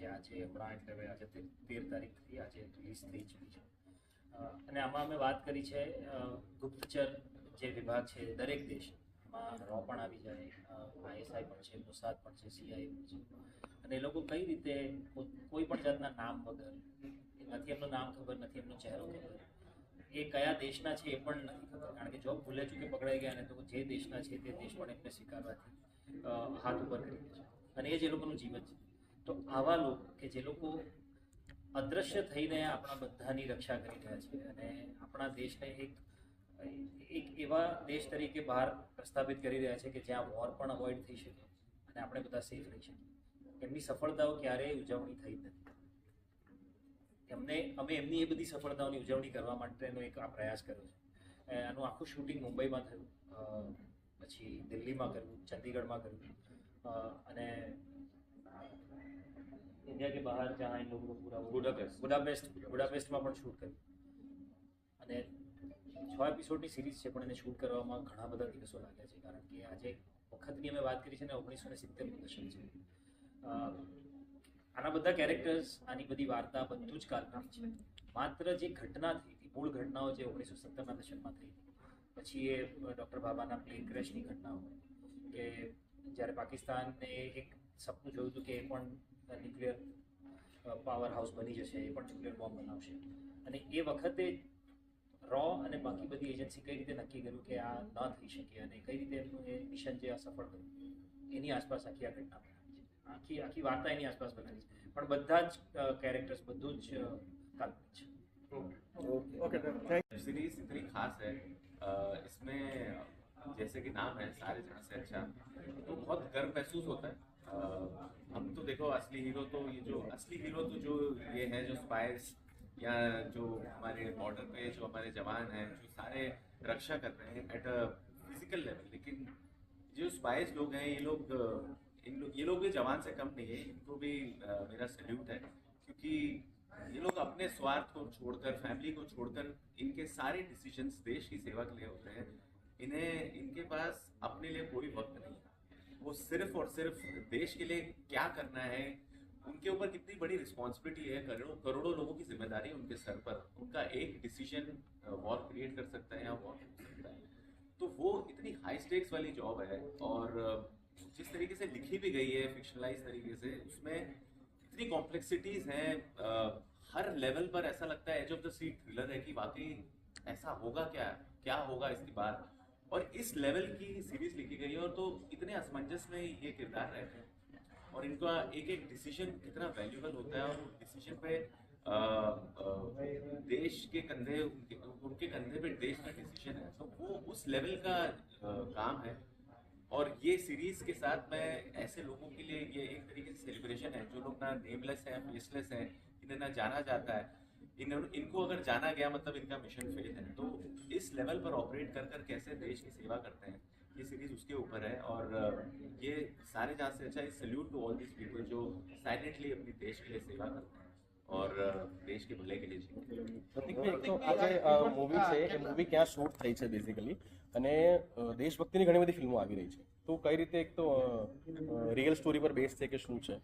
જે આજે હમણાં એટલે હવે આજે તેર તારીખથી આજે રિલીઝ થઈ ચૂકી છે અને આમાં અમે વાત કરી છે ગુપ્તચર જે વિભાગ છે દરેક દેશમાં રો પણ આવી જાય આઈએસઆઈ પણ છે, મોસાદ પણ છે, સીઆઈ પણ છે. અને એ લોકો કઈ રીતે કોઈ પણ જાતના નામ વગર નથી એમનું નામ ખબર, નથી એમનો ચહેરો ખબર, એ કયા દેશના છે એ પણ નથી ખબર. કારણ કે જો ભૂલે ચૂકે પકડાઈ ગયા ને તો જે દેશના છે તે દેશ પણ એમને સ્વીકારવાથી હાથ ઉપર કરી દે છે. અને એ જ એ લોકોનું જીવન છે. તો આવા લોકો કે જે લોકો અદ્રશ્ય થઈને આપણા બધાની રક્ષા કરી રહ્યા છે અને આપણા દેશને એક એક એવા દેશ તરીકે બહાર પ્રસ્થાપિત કરી રહ્યા છે કે જ્યાં વોર પણ અવોઇડ થઈ શકે અને આપણે બધા સેફ રહી શકીએ. એમની સફળતાઓ ક્યારેય ઉજવણી થઈ નથી. એમને, અમે એમની એ બધી સફળતાઓની ઉજવણી કરવા માટેનો એક આ પ્રયાસ કર્યો છે. એનું આખું શૂટિંગ મુંબઈમાં થયું. પછી દિલ્હીમાં કર્યું, ચંદીગઢમાં કર્યું. અને ઇન્ડિયા કે બહાર જ્યાં इन लोगों पूरा बुडापेस्ट बुडापेस्ट બુડાપેસ્ટમાં પણ શૂટ કર્યું અને છ એપિસોડની સિરીઝ છે પણ એને શૂટ કરવામાં ઘણા બધા દિવસો લાગ્યા છે કારણ કે આજે વખતની અમે વાત કરી છે ને ઓગણીસો ને સિત્તેરનું દર્શન છે. આના બધા કેરેક્ટર્સ આની બધી વાર્તા બધું જ કાલ્પનિક છે. માત્ર જે ઘટના થઈ હતી મૂળ ઘટનાઓ જે ઓગણીસો સત્તરના દશકમાં થઈ પછી એ ડૉક્ટર બાબાના પ્લેન ક્રેશની ઘટના હોય કે જ્યારે પાકિસ્તાનને એક સપનું જોયું હતું કે એ પણ ન્યુક્લિયર પાવર હાઉસ બની જશે એ પણ ન્યુક્લિયર બોમ્બ બનાવશે અને એ વખતે રો અને બાકી બધી એજન્સી કઈ રીતે નક્કી કર્યું કે આ ન થઈ શકે અને કઈ રીતે એમનું એ મિશન જે અસફળ ગયું એની આસપાસ આખી આ ઘટના બનાવી છે આખી આખી વાર્તા એની આસપાસ બનાવી છે પણ બધા જ કેરેક્ટર્સ બધું જ અ, કાલ્પનિક છે ओके थैंक सीरीज इतनी खास है अ, इसमें जैसे कि नाम है सारे जहाँ से अच्छा तो बहुत गर्व महसूस होता है अ, हम तो देखो असली हीरो तो ये जो असली हीरो तो जो ये है जो स्पाइस या जो हमारे बॉर्डर पे जो हमारे जवान हैं जो सारे रक्षा कर रहे हैं एट अ फ़िज़िकल लेवल लेकिन जो स्पाइस लोग हैं ये लोग इन लोग ये लोग भी जवान से कम नहीं है इनको भी अ, मेरा सल्यूट है. क्योंकि ये लोग अपने स्वार्थ को छोड़कर फैमिली को छोड़कर इनके सारे डिसीजंस देश की सेवा के लिए होते हैं. इन्हें इनके पास अपने लिए कोई वक्त नहीं है. वो सिर्फ़ और सिर्फ़ देश के लिए क्या करना है, उनके ऊपर कितनी बड़ी रिस्पॉन्सिबिलिटी है, करोड़ों करोड़ों लोगों की ज़िम्मेदारी उनके सर पर। उनका एक डिसीज़न वॉर क्रिएट कर सकता है या वॉर कर सकता है। तो वो इतनी हाई स्टेक्स वाली जॉब है और जिस तरीके से लिखी भी गई है फिक्शनलाइज तरीके से, उसमें इतनी कॉम्प्लेक्सिटीज हैं हर लेवल पर ऐसा लगता है edge of the seat thriller है कि वाकई ऐसा होगा क्या? क्या होगा इसके बाद? और इस लेवल की सीरीज़ लिखी गई है और तो इतने असमंजस में ये किरदार रहते हैं और इनका एक एक डिसीज़न कितना वैल्यूबल होता है और डिसीज़न पे अ, अ, देश के कंधे उनके उनके कंधे पे देश का डिसीज़न है। तो वो उस लेवल का अ, काम है। और ये सीरीज़ के साथ मैं ऐसे लोगों के लिए ये एक तरीके से सेलिब्रेशन है। जो लोग ना नेमलेस हैं फेसलेस हैं इन्हें ना जाना जाता है इन इनको अगर जाना गया मतलब इनका मिशन फेल है तो इस लेवल पर ऑपरेट कर कर कैसे देश की सेवा करते हैं ये सीरीज उसके ऊपर है और अ, ये सारे जहाँ से अच्छा salute to all this people जो साइलेंटली अपनी देश के लिए सेवा करते हैं और अ, देश के भले के लिए जीते हैं પ્રતિકભાઈ એક તો આજે મૂવી છે એ મૂવી ક્યાં શૂટ થઈ છે બેઝિકલી અને અ, દેશભક્તિની ઘણી બધી ફિલ્મો આવી રહી છે તો કઈ રીતે એક તો રિયલ સ્ટોરી પર બેઝ છે કે શું છે